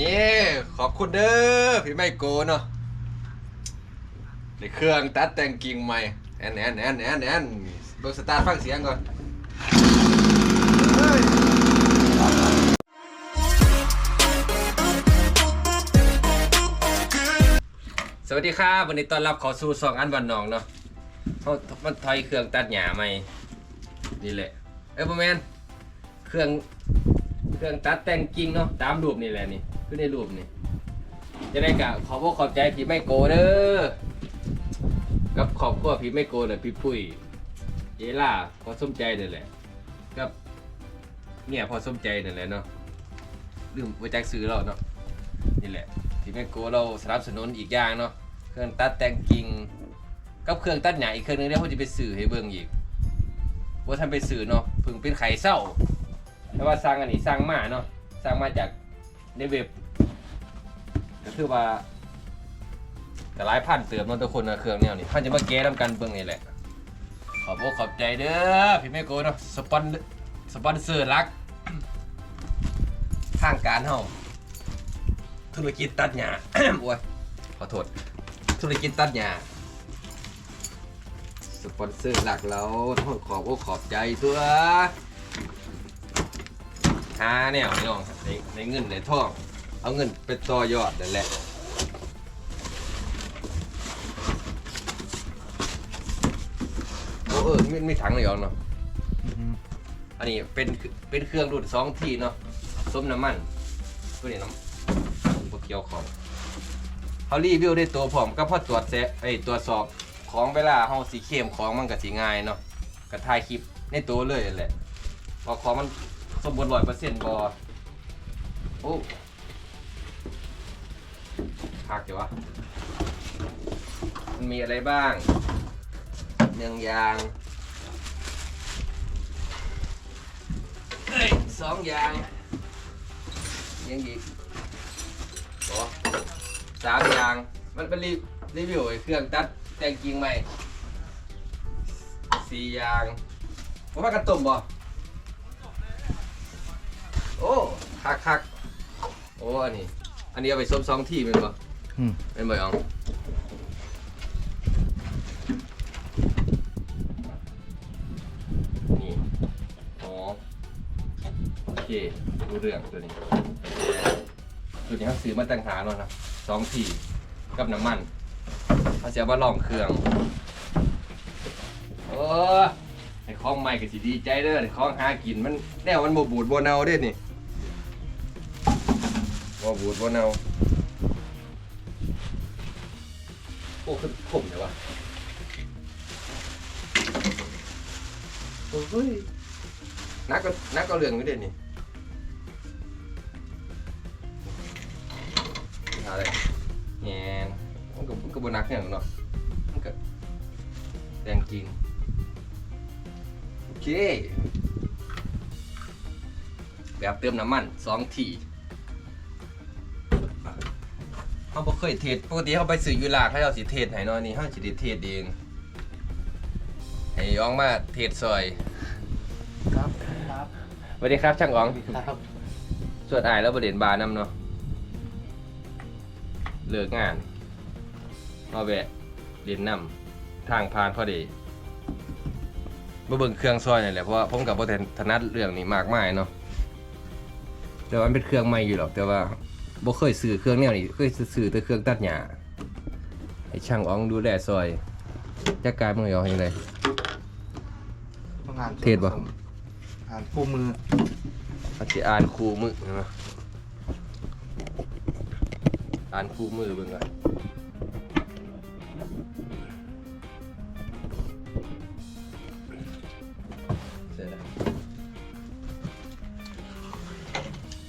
นี่ขอบคุณเด้อพี่ไม่โกเนาะในเครื่องตัดแต่งกิ่งใหม่แอนแอนแอนแอนแอนเบิกสตาร์ฟังเสียงก่อนสวัสดีครับวันนี้ต้อนรับขอสู่สองอันวันนองเนาะเขามันถอยเครื่องตัดหญ้าใหม่นี่แหละเอ้ยประแมนเครื่องเครื่องตัดแต่งกิ่งเนาะตามรูปนี่แหละนี่ คือในรูปนี่จะได้กะขอบอกขอบใจพี่ไม่โกเด้อกับขอบครัวพี่ไม่โกเลยพี่ปุ้ยเยล่าพอสมใจนั่นแหละกับเนี่ยพอสมใจนั่นแหละเนาะลืมไว้แจ็คซื้อเราเนาะนี่แหละพี่ไม่โกเราสนับสนุนอีกอย่างเนาะเครื่องตัดแต่งกิ่งกับเครื่องตัดหญ้าอีกเครื่องนึงเดี๋ยวเขาจะไปสื่อให้เบิ่งอีกว่าทำไปสื่อเนาะพึ่งเป็นไข่เศร้าแต่ว่าสร้างอันนี้สร้างมาเนาะสร้างมาจากในเว็บ ก็คือว่าแต่หลายพันเติมเนาะทุกคนนะเครื่องแนวนี้พันจะมาแก้ทำกันเบิ่งนี่แหละ ขอบอกขอบใจเด้อพี่แม่โกเนาะสปอนสปอนเซอร์รักทางการเฮาธุรกิจตัดหญ้า โอ้ยขอโทษ ธุรกิจตัดหญ้าสปอนเซอร์หลักเราต้องขอบอกขอบใจตัวหาแนวนี่น้องในในเงินในทอง เอาเงินไปต่อยอดนั่นแหละโอ้เออมีมีถังเลยเหรอเนาะอันนี้เป็นเป็นเครื่องดูดสองที่เนาะส้มน้ำมันตัวนี้น้ำพวกเกี่ยวของเขารีวิวได้ตัวผมก็พอตรวจเสไอยตรวจสอบของเวลาห้องสีเข้มของมันก็สีง่ายเนาะก็ถ่ายคลิปในตัวเลยนั่นแหละพอของมันสมบูรณ์ร้อยเปอร์เซ็นต์บอโอ้ พักเดี๋ยวะมันมีอะไรบ้างหนึ่งยางเอ้ยสองยางยังอีกโอ้สามยาง มันเป็นรีรีวิวไอ้เครื่องตัดแต่งกิ่งใหม่สี่ยางว่าพักกันตุ่มบ่โอ้คักคักโอ้อันนี้ อันนี้เอาไปซบซองที่เป็นปะอืม เป็นบ่ยองนี่อ๋อโอเครู้เรื่องตัวนี้ตัวนี้เขาซื้อมาตั้งหาแล้วนะสองที่กับน้ำมันเขาจะเอามาลองเครื่องโอ้ไอ้ของใหม่ก็สิดีใจเด้อไอ้ของหากินมันแนวมันบ่บูดบ่เนาเด้นี่ ว่าบูดว่าเนาโอ้คือขมเลยวะโอ้ยนักก็นักก็เรื่องไม่เด่นนี่หาอะไรแงนมันก็มันก็บนักเนี่ยเนาะมันก็แดงจริงโอเคแบบเติมน้ำมันสองที เขาบ่เคยเทศปกติเขาไปสื่อยูลาเขาเอาสิเทศให้เนอยนี่เขาสิได้เทศเองให้ย้องมาเทศซอยครับครับสวัสดีครับช่างอ๋องครับสวดอายแล้วประเด็นบาร์นำเนาะเลิกงานมาแวะเรียนนำทางผ่านพอดีมาเบิ่งเครื่องซอยนี่นแหละเพราะว่าผมกับบ่ถนัดเรื่องนี้มากมายเนาะแต่ว่ามันเป็นเครื่องใหม่อยู่หรอกแต่ว่า บ่เคยซื้อเครื่องแนวนี้เคยซื้อแต่เครื่องตัดหญ้าให้ช่างอ๋องดูแลซอยจัดการมึงเอาให้เลยต้องงานเทศบ่งานคู่มืออาจจะอ่านคู่มือนะอ่านคู่มือเบิ่งก่อนเสร็จแล้ว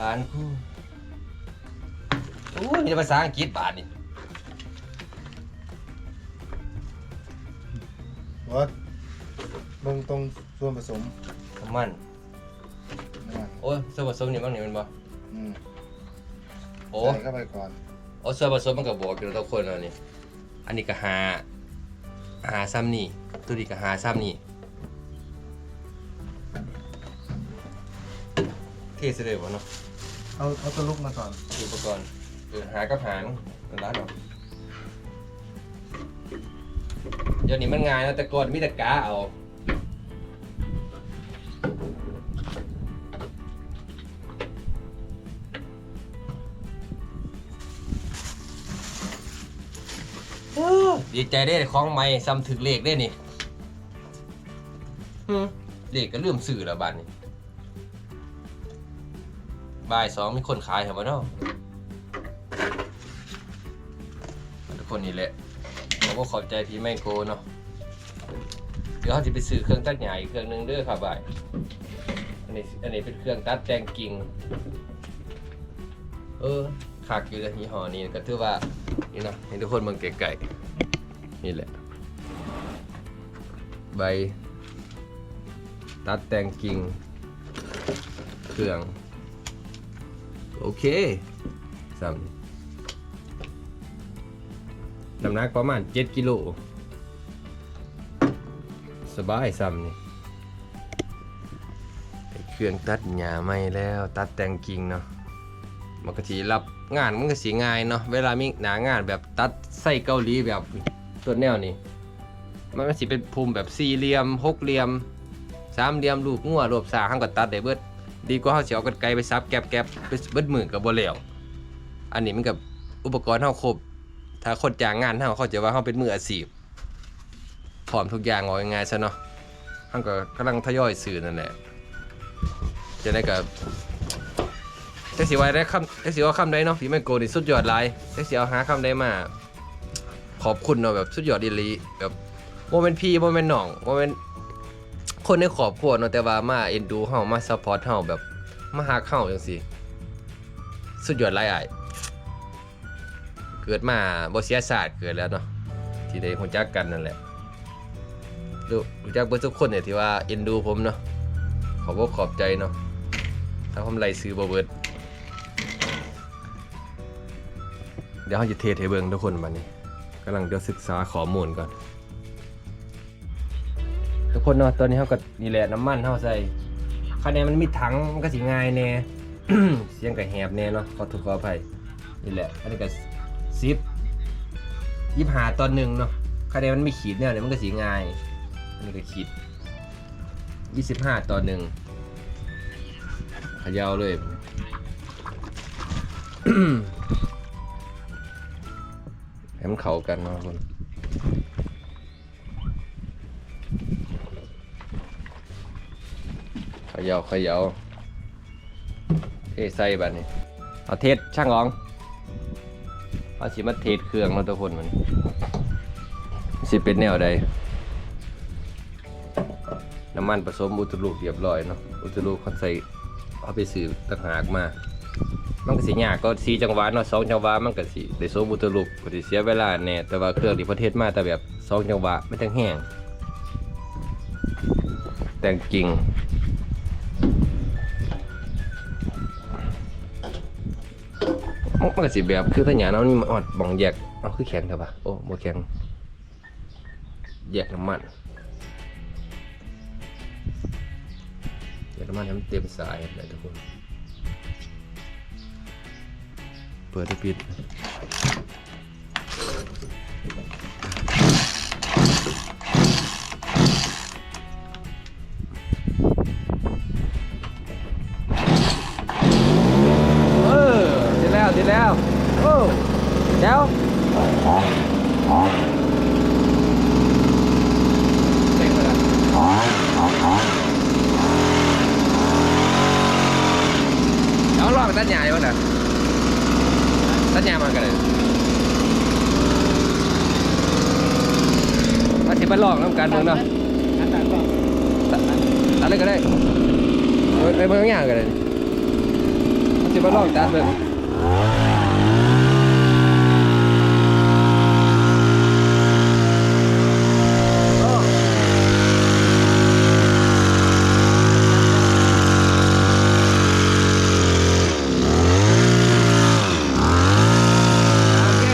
อ่านคู่โอ้ ยมีแต่ภาษาอังกฤษบาทนี่ ว่าลงตรงส่วนผสมน้ำมัน น้ำมันโอ้ยส่วนผสมนี่บ้างนี่มันบ่อืมโอ้ใส่เข้าไปก่อน โอ้ส่วนผสมมันก็บอกอยู่แล้วทุกคนแล้วนี่ อันนี้ก็หา หาซ้ำนี่ ตัวนี้ก็หาซ้ำนี่เทสเลยวะเนาะเอาเอาตัวลูกมาก่อน อุปกรณ์ เออหากับหางร้านเราเดี๋ยวนี้มันง่ายนะแต่ก่อนมีแต่กาเอาดีใจได้ของใหม่ซ้ำถึงเลขได้นี่เลขก็เริ่มสื่อแล้วบ้านนี้บ่ายสองมีคนขายเหรอวะเนาะ คนนี่แหละผมก็ขอบใจพี่ไมโครเนาะเดี๋ยวเขาจะไปซื้อเครื่องตัดใหญ้าอีกเครื่องหนึ่งเด้อครับบ่ายอันนี้อันนี้เป็นเครื่องตัดแตงกิ่งเออขากอยู่เลยยี่ห้อนี้ก็ถือว่านี่เนาะให้ทุกคนเบิ่งไกลๆนี่แหละ ใบ ตัดแตงกิ่งเครื่อง โอเคสาม น้ำหนักประมาณ 7กิโลสบายซ้ำนี่เครื่องตัดหญ้าไม่แล้วตัดแต่งกิ่งเนาะมันก็สีรับงานมันก็สีง่ายเนาะเวลามีหนางานแบบตัดไส้เกาหลีแบบตัวแนวนี้มันก็สิเป็นภูมิแบบสี่เหลี่ยมหกเหลี่ยมสามเหลี่ยมรูปงัวรูปสาห้างก็ตัดได้เบิดดีกว่าเขาสิเอากันไกลไปซับแกบแกบไปเบิดมือกับบ่แล้วอันนี้มันกับอุปกรณ์เฮาครบ ถ้าคนจ้างงานเฮาเขาจะว่าเฮาเป็นมืออาชีพพร้อมทุกอย่างว่าง่ายๆซะเนาะเฮาก็กำลังทยอยซื้อนั่นแหละจะได้กับแท็กซี่ไว้ได้คำแท็กซี่ว่าคำได้เนาะพี่แม่โกนี่สุดยอดหลายแท็กซี่เอาหาคำได้มาขอบคุณเนาะแบบสุดยอดอีหลีแบบโมเมนพี่โมเมนน้องโมเมนคนในครอบครัวเนาะแต่ว่ามาเอ็นดูเฮามาซัพพอร์ตเฮาแบบมาหาเฮาจังซี่สุดยอดหลายอ้าย กิดมาบ่เสียศาสตร์เกิดแล้วเนาะที่ได้รู้จักกันนั่นแหละรู้รู้จักเบิดทุกคนเนี่ยที่ว่าเอ็นดูผมเนาะขอบอกขอบใจเนาะถ้าผมไล่ซื้อบ่เบิดเดี๋ยวเราจะเทสให้เบิ่งทุกคนบัดนี้กำลังเดี๋ยวศึกษาข้อมูลก่อน ทุกคนเนาะตอนนี้เฮาก็นี่แหละน้ำมันเฮาใส่คันนี้มันมีถังมันก็สิง่ายแน่เสียงก็แหบแน่เนาะขอโทษขออภัยนี่แหละอันนี้ก็ สิบยี่หาตอนหนึ่งเนาะคะแนนมันไม่ขีดเนี่ยเดี๋ยวมันก็สีง่ายอันนี้ก็ขีดยี่สิบห้าตอนหนึ่งเขยาวเลยให้มันเข้ากันเนาะคนเขยาวขยาวเทใส่บัดนี้เอาเทสช่างรอง เอาสิมาเทสเครื่องเนาะทุกคนมันสิเป็นแนวใดน้ำมันผสมอุตลูกเรียบร้อยเนาะอุตลูกเขาใส่เอาไปซื้อต่างหากมามันก็สิยากก็สีจังหวะเนาะสองจังหวะมันก็สิได้สมอุตลูกก็สิเสียเวลาแน่แต่ว่าเครื่องที่ประเทศมาแต่แบบสองจังหวะไม่ทั้งแห้งแต่งกิ่ง มันก็สิแบบคือถ้าหยาเนาะนี่มันอดบ่องแยกเอาคือแข็งเถอะปะโอ้บ่แข็งแยกน้ำมันแยกน้ำมันให้มันเต็มสายเลยทุกคน เปิดปิด เดี๋ยวเต็มเลยเอาลองตัดหญ้าอยู่นะตัดหญ้ามันกันเลยมาสิมาลองน้ำกันเบิ่งเนาะตัดเลยก็ได้ไปเบิ่งอย่ากันเลยมาสิมาลองตัดเบิ่งโอเค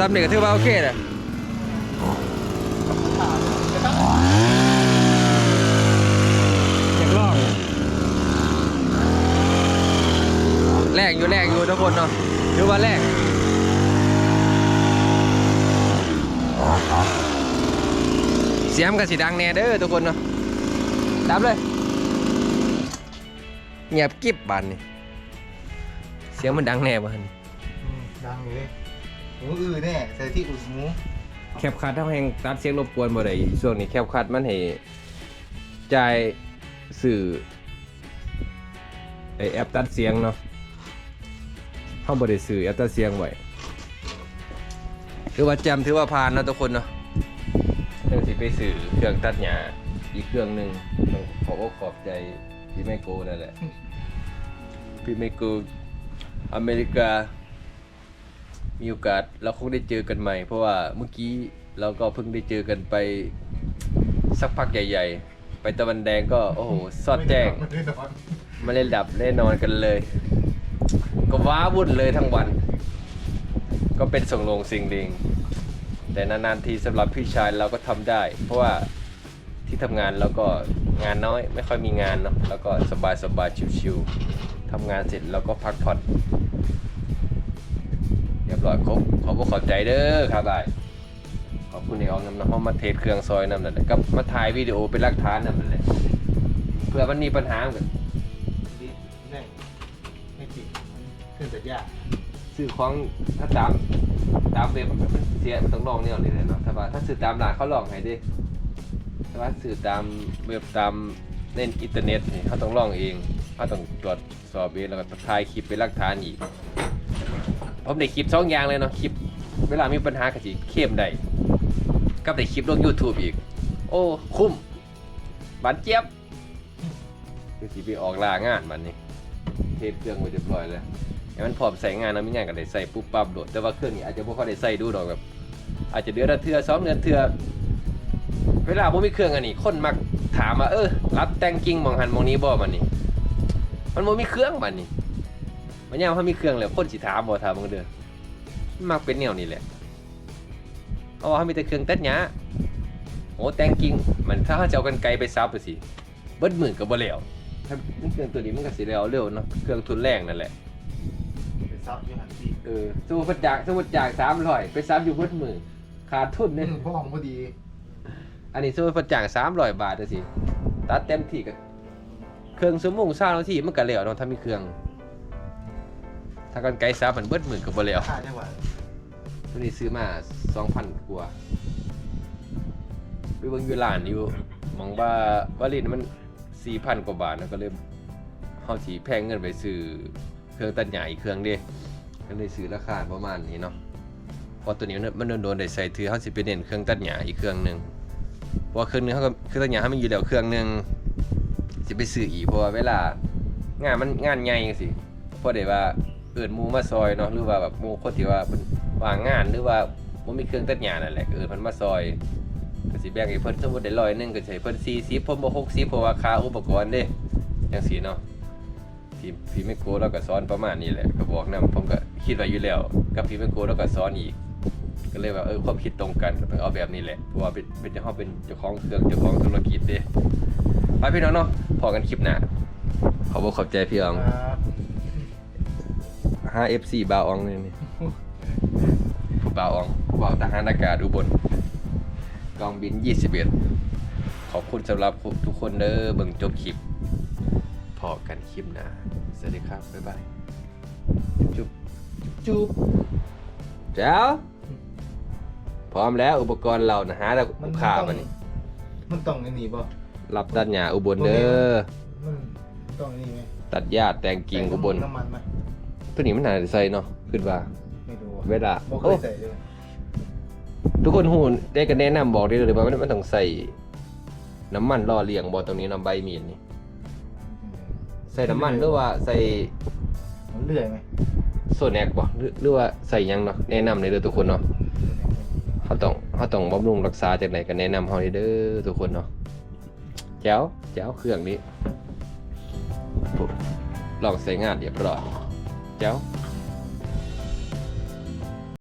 ซ้ำนี่ก็ถือว่าโอเคแหละอยากลองแรงอยู่แรงอยู่ทุกคนเนาะถือว่าแรงเสียงกับสีดังแน่เด้อทุกคนเนาะดับเลย เงียบกิ๊บบานนี่เสียงมันดังแน่บ้านดังเลย หมูอือแน่ใส่ที่อุดหมูแคบคัดเท่าแห่งตัดเสียงรบกวนบ่ได้ช่วงนี้แคบคัดมันให้จ่ายสื่อไอแอปตัดเสียงเนาะเฮาบ่ได้ซื้อแอปตัดเสียงไว้ถือว่าแจำถือว่าผ่านเนาะทุกคนเนาะเรื่องสิไปซื้อเครื่องตัดหญ้าอีกเครื่องหนึงต้องขอบอกขอบใจพี่แม่โกนั่นแหละพี่แม่โกอเมริกา มีโอกาสเราคงได้เจอกันใหม่ เพราะว่าเมื่อกี้เราก็เพิ่งได้เจอกันไปสักพักใหญ่ ๆ ไปตะวันแดงก็โอ้โหซอดแจ้ง ไม่ได้นอนมาเล่นดับเล่นนอนกันเลย ก็ว้าวุ่นเลยทั้งวัน ก็เป็นส่งลงสิ่งดิง แต่นานๆทีสำหรับพี่ชายเราก็ทำได้ เพราะว่าที่ทำงานเราก็งานน้อย ไม่ค่อยมีงานเนาะแล้วก็สบายๆชิวๆทำงานเสร็จเราก็พักผ่อน รียบร้อยครบขอบคุณขอบใจเด้อครับบายขอบคุณในอองนำน้ำมามาเทสเครื่องซอยนำนั่นแหละก็มาถ่ายวิดีโอเป็นหลักฐานนั่นแหละเพื่อมันมีปัญหาเหมือนกันดิแน่ไม่ติดมันขึ้นแต่ยากซื้อของถ้าตามตามเว็บมันเสียมันต้องลองเนี่ยเลยเนาะถ้าว่าถ้าซื้อตามร้านเขาลองให้ดิแต่ว่าซื้อตามเว็บตามเล่นอินเทอร์เน็ตนี่เขาต้องลองเองเขาต้องตรวจสอบเองแล้วก็ถ่ายคลิปเป็นหลักฐานอีก ผมได้คลิปสองอย่างเลยเนาะคลิป เวลามีปัญหากับสิเข้มได้กับได้คลิปลง YouTube อีก โอ้คุ้มบานเจี๊ยบคือสิไปออกลางานมันนี่เทปเครื่องไว้เรียบร้อยแล้วให้มันพร้อมใส่งานนะไม่งานก็ได้ใส่ปุ๊บปั๊บโดดแต่ว่าเครื่องนี้อาจจะบ่ค่อยได้ใส่ดูดอกแบบ อาจจะเดือนละเทื่อสองเดือนเทือเวลาบ่มีเครื่องอันนี้คนมักถามว่าเออรับแต่งกิ่งมองหันมองนี้บ่มันนี่มันบ่มีเครื่องมันนี่ มันยามถ้ามีเครื่องแล้วคนสิถามบ่ถามมึงเด้อมันมักเป็นแนวนี้แหละเพราะว่าเขามีแต่เครื่องตัดหญ้าโอ้แต่งกิ่งมันถ้าเขาจะเอากันไกลไปซับไปสิเบิดหมื่นก็บ่แล้วถ้าเครื่องตัวนี้มันก็สิแล้วเร็วเนาะเครื่องทุนแรงนั่นแหละไปซับอยู่หันที่เออสมมติจากสมมติจากสามร้อยไปซ้ำอยู่พุทมือขาดทุนนี่เนี่ยพ่อของพอดี อันนี้สมมติจากสามร้อยบาทจะสิตัดเต็มที่กับเครื่องสมงสร้างนาทีมันก็แล้วเนาะถ้ามีเครื่อง ถ้ากันไกลซับมันเบิดหมื่นก็บ่แล้วค่าจังหวะตัวนี้ซื้อมาสองพันกว่าไปเบิ่งอยู่ร้านอยู่มองว่าวาลินมันสี่พันกว่าบาทนะก็เลยเฮาสิแพงเงินไปซื้อเครื่องตัดหญ้าอีกเครื่องเด้ก็เลยซื้อราคาประมาณนี้เนาะเพราะตัวนี้มันมันโดนๆได้ใส่ถือเขาสิไปเน้นเครื่องตัดหญ้าอีกเครื่องหนึ่งเพราะว่าเครื่องหนึงเขาก็เครื่องตัดหญ้าเขามันอยู่แล้วเครื่องหนึงสิไปซื้ออีกเพราะว่าเวลางานมันงานใหญ่จังซี่เพราะได้ว่า เอิ้นหมู่มาซอยเนาะหรือว่าแบบมูคนที่ว่าเพิ่นว่างงานหรือว่าบ่มีเครื่องตัดหญ้านั่นแหละเอิ้นเพิ่นมาซอยก็สิแบ่งให้เพิ่นสมมุติได้ร้อยหนึงก็สิให้เพิ่น40ผมบ่60เพราะว่าค่าอุปกรณ์เด้จังซี่เนาะพี่พี่ไม่โกเราก็สอนประมาณนี้แหละก็บอกนํผมก็คิดไว้อยู่แล้วกับพี่ไม่โกเราก็สอนอีก ก็เลยว่าเออความคิดตรงกันก็เอาแบบนี้แหละเพราะว่าเป็นเป็นเจ้าของเป็นเจ้าของเครื่องเจ้าของธุรกิจเด้ไปพี่น้องเนาะพอกันคลิปหน้าขอบคุณขอบใจพี่ออง ครับ 5 FC บาวอองเลยนี่ผู้บาวอองผู้บาวทหารอากาศอุบลกองบิน 21 ขอบคุณสำหรับทุกคนเด้อเบิ่งจบคลิป พอกันคลิปหน้าสวัสดีครับ บ๊ายบาย จุ๊บจุ๊บแจ้วพร้อมแล้วอุปกรณ์เรานะฮะแล้วลูกค้ามานี่มันต้องไอ้นี่ป่ะรับตัดหญ้าอุบลเด้อมันต้องไอ้นี่ไหมตัดหญ้าแต่งกิ่งอุบลน้ำมันไหม ตัวนี้มันน่าจะใส่เนาะขึ้นว่า ไม่รู้เวลาบ่เคโอ้ยใส่เลยทุกคนหูได้กันแนะนำบอกได้เลยว่ามันมันต้องใส่น้ำมันล่อเลี้ยงบอตรงนี้น้ำใบมีดนี่ใส่น้ำมันหรือว่าใส่มันเลื่อยไหมโซแนกบ่หรือหรือว่าใส่หยังเนาะแนะนำเลยเด้อทุกคนเนาะเขาต้องเขาต้องบำรุงรักษาจากไหนกันแนะนำเขาเด้อทุกคนเนาะแจ๋วแจ๋วเครื่องนี้ปุ๊บลองใส่งานเรียบร้อย แจ๋ว